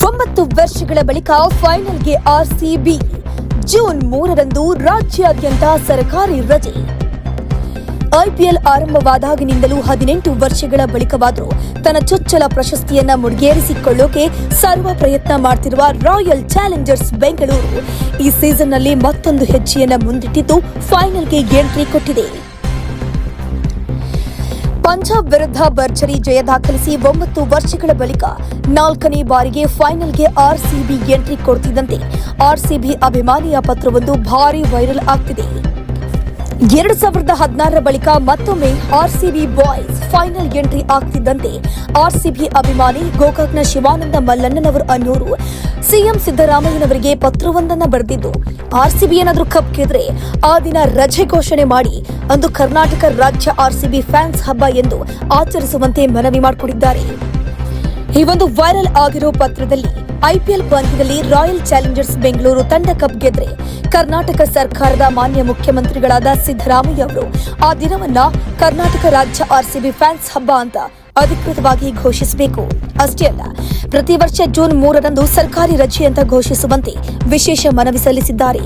ಒಂಬತ್ತು ವರ್ಷಗಳ ಬಳಿಕ ಫೈನಲ್ಗೆ ಆರ್ಸಿಬಿ ಜೂನ್ ಮೂರರಂದು ರಾಜ್ಯಾದ್ಯಂತ ಸರ್ಕಾರಿ ರಜೆ. ಐಪಿಎಲ್ ಆರಂಭವಾದಾಗಿನಿಂದಲೂ ಹದಿನೆಂಟು ವರ್ಷಗಳ ಬಳಿಕವಾದರೂ ತನ್ನ ಚೊಚ್ಚಲ ಪ್ರಶಸ್ತಿಯನ್ನ ಮುಡಿಗೇರಿಸಿಕೊಳ್ಳೋಕೆ ಸರ್ವ ಪ್ರಯತ್ನ ಮಾಡ್ತಿರುವ ರಾಯಲ್ ಚಾಲೆಂಜರ್ಸ್ ಬೆಂಗಳೂರು ಈ ಸೀಸನ್ನಲ್ಲಿ ಮತ್ತೊಂದು ಹೆಜ್ಜೆಯನ್ನ ಮುಂದಿಟ್ಟಿದ್ದು ಫೈನಲ್ಗೆ ಎಂಟ್ರಿ ಕೊಟ್ಟಿದೆ. ಪಂಜಾಬ್ ವಿರುದ್ಧ ಭರ್ಜರಿ ಜಯ ದಾಖಲಿಸಿ ಒಂಬತ್ತು ವರ್ಷಗಳ ಬಳಿಕ ನಾಲ್ಕನೇ ಬಾರಿಗೆ ಫೈನಲ್ಗೆ ಆರ್ಸಿಬಿ ಎಂಟ್ರಿ ಕೊಡ್ತಿದ್ದಂತೆ ಆರ್ಸಿಬಿ ಅಭಿಮಾನಿಯ ಪತ್ರವೊಂದು ಭಾರಿ ವೈರಲ್ ಆಗ್ತಿದೆ. ಎರಡು ಸಾವಿರದ ಹದಿನಾರರ ಬಳಿಕ ಮತ್ತೊಮ್ಮೆ ಆರ್ಸಿಬಿ ಬಾಯ್ಸ್ ಫೈನಲ್ ಎಂಟ್ರಿ ಆಗ್ತಿದ್ದಂತೆ ಆರ್ಸಿಬಿ ಅಭಿಮಾನಿ ಗೋಕಾಕ್ನ ಶಿವಾನಂದ ಮಲ್ಲಣ್ಣನವರು ಅನ್ನೋರು ಸಿಎಂ ಸಿದ್ದರಾಮಯ್ಯನವರಿಗೆ ಪತ್ರವೊಂದನ್ನು ಬರೆದಿದ್ದು, ಆರ್ಸಿಬಿ ಏನಾದರೂ ಕಪ್ ಗೆದ್ರೆ ಆ ದಿನ ರಜೆ ಘೋಷಣೆ ಮಾಡಿ ಅಂದು ಕರ್ನಾಟಕ ರಾಜ್ಯ ಆರ್ಸಿಬಿ ಫ್ಯಾನ್ಸ್ ಹಬ್ಬ ಎಂದು ಆಚರಿಸುವಂತೆ ಮನವಿ ಮಾಡಿಕೊಂಡಿದ್ದಾರೆ ಈ ಒಂದು ವೈರಲ್ ಆಗಿರೋ ಪತ್ರದಲ್ಲಿ ಐಪಿಎಲ್ ಪಂದ್ಯದಲ್ಲಿ ರಾಯಲ್ ಚಾಲೆಂಜರ್ಸ್ ಬೆಂಗಳೂರು ತಂಡ ಕಪ್ ಗೆದ್ರೆ ಕರ್ನಾಟಕ ಸರ್ಕಾರದ ಮಾನ್ಯ ಮುಖ್ಯಮಂತ್ರಿಗಳಾದ ಸಿದ್ದರಾಮಯ್ಯ ಅವರು ಆ ದಿನವನ್ನ ಕರ್ನಾಟಕ ರಾಜ್ಯ ಆರ್ಸಿಬಿ ಫ್ಯಾನ್ಸ್ ಹಬ್ಬ ಅಂತ ಅಧಿಕೃತವಾಗಿ ಘೋಷಿಸಬೇಕು. ಅಷ್ಟೇ ಅಲ್ಲ, ಪ್ರತಿ ವರ್ಷ ಜೂನ್ ಮೂರರಂದು ಸರ್ಕಾರಿ ರಜೆ ಅಂತ ಘೋಷಿಸುವಂತೆ ವಿಶೇಷ ಮನವಿ ಸಲ್ಲಿಸಿದ್ದಾರೆ.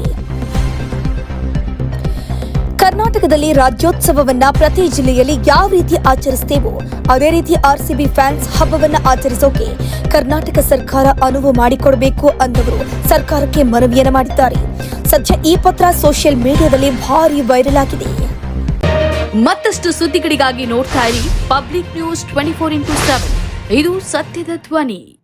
ಕರ್ನಾಟಕದಲ್ಲಿ ರಾಜ್ಯೋತ್ಸವವನ್ನ ಪ್ರತಿ ಜಿಲ್ಲೆಯಲ್ಲಿ ಯಾವ ರೀತಿ ಆಚರಿಸ್ತೇವೋ, ಅದೇ ರೀತಿ ಆರ್ಸಿಬಿ ಫ್ಯಾನ್ಸ್ ಹಬ್ಬವನ್ನ ಆಚರಿಸೋಕೆ ಕರ್ನಾಟಕ ಸರ್ಕಾರ ಅನುವು ಮಾಡಿಕೊಡಬೇಕು ಅಂದವರು ಸರ್ಕಾರಕ್ಕೆ ಮನವಿಯನ್ನು ಮಾಡಿದ್ದಾರೆ. ಸದ್ಯ ಈ ಪತ್ರ ಸೋಷಿಯಲ್ ಮೀಡಿಯಾದಲ್ಲಿ ಭಾರಿ ವೈರಲ್ ಆಗಿದೆ. ಮತ್ತಷ್ಟು ಸುದ್ದಿಗಳಿಗಾಗಿ ನೋಡ್ತಾ ಇರಿ public news twenty four into seven. ಇದು ಸತ್ಯದ ಧ್ವನಿ.